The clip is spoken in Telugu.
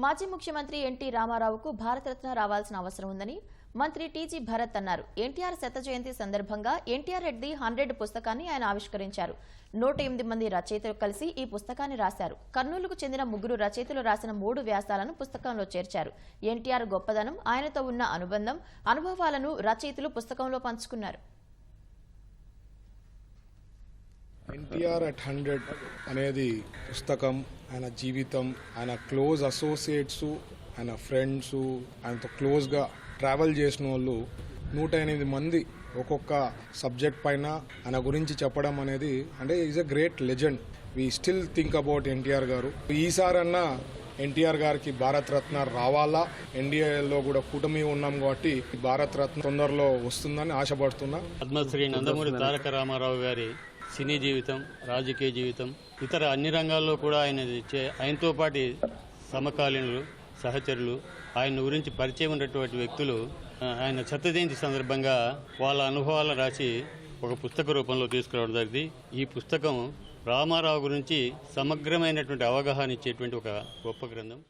మాజీ ముఖ్యమంత్రి ఎన్టీ రామారావుకు భారతరత్న రావాల్సిన అవసరం ఉందని మంత్రి టీజీ భరత్ అన్నారు. ఎన్టీఆర్ శత జయంతి సందర్భంగా ఎన్టీఆర్ రెడ్డి హండ్రెడ్ పుస్తకాన్ని ఆయన ఆవిష్కరించారు. నూట ఎనిమిది మంది రచయితలు కలిసి ఈ పుస్తకాన్ని రాశారు. కర్నూలుకు చెందిన ముగ్గురు రచయితలు రాసిన మూడు వ్యాసాలను పుస్తకంలో చేర్చారు. ఎన్టీఆర్ గొప్పదనం ఆయనతో ఉన్న అనుబంధం అనుభవాలను రచయితలు పుస్తకంలో పంచుకున్నారు. ఎన్టీఆర్ అట్ హండ్రెడ్ అనేది పుస్తకం ఆయన జీవితం ఆయన క్లోజ్ అసోసియేట్స్ ఆయన ఫ్రెండ్స్ ఆయనతో క్లోజ్గా ట్రావెల్ చేసిన వాళ్ళు నూట ఎనిమిది మంది ఒక్కొక్క సబ్జెక్ట్ పైన ఆయన గురించి చెప్పడం అనేది అంటే is a great legend. We still think about NTR గారు. ఈసారన్నా ఎన్టీఆర్ గారికి భారత్ రత్న రావాలా? ఎన్డీఏలో కూడా కూటమి ఉన్నాం కాబట్టి భారత్ రత్న తొందరలో వస్తుందని ఆశపడుతున్నా. పద్మశ్రీ నందమూరి తారక రామారావు గారి సినీ జీవితం రాజకీయ జీవితం ఇతర అన్ని రంగాల్లో కూడా ఆయన ఆయనతో పాటు సమకాలీనులు సహచరులు ఆయన గురించి పరిచయం ఉన్నటువంటి వ్యక్తులు ఆయన శత జయంతి సందర్భంగా వాళ్ళ అనుభవాలను రాసి ఒక పుస్తక రూపంలో తీసుకురావడం జరిగింది. ఈ పుస్తకం రామారావు గురించి సమగ్రమైనటువంటి అవగాహన ఇచ్చేటువంటి ఒక గొప్ప గ్రంథం.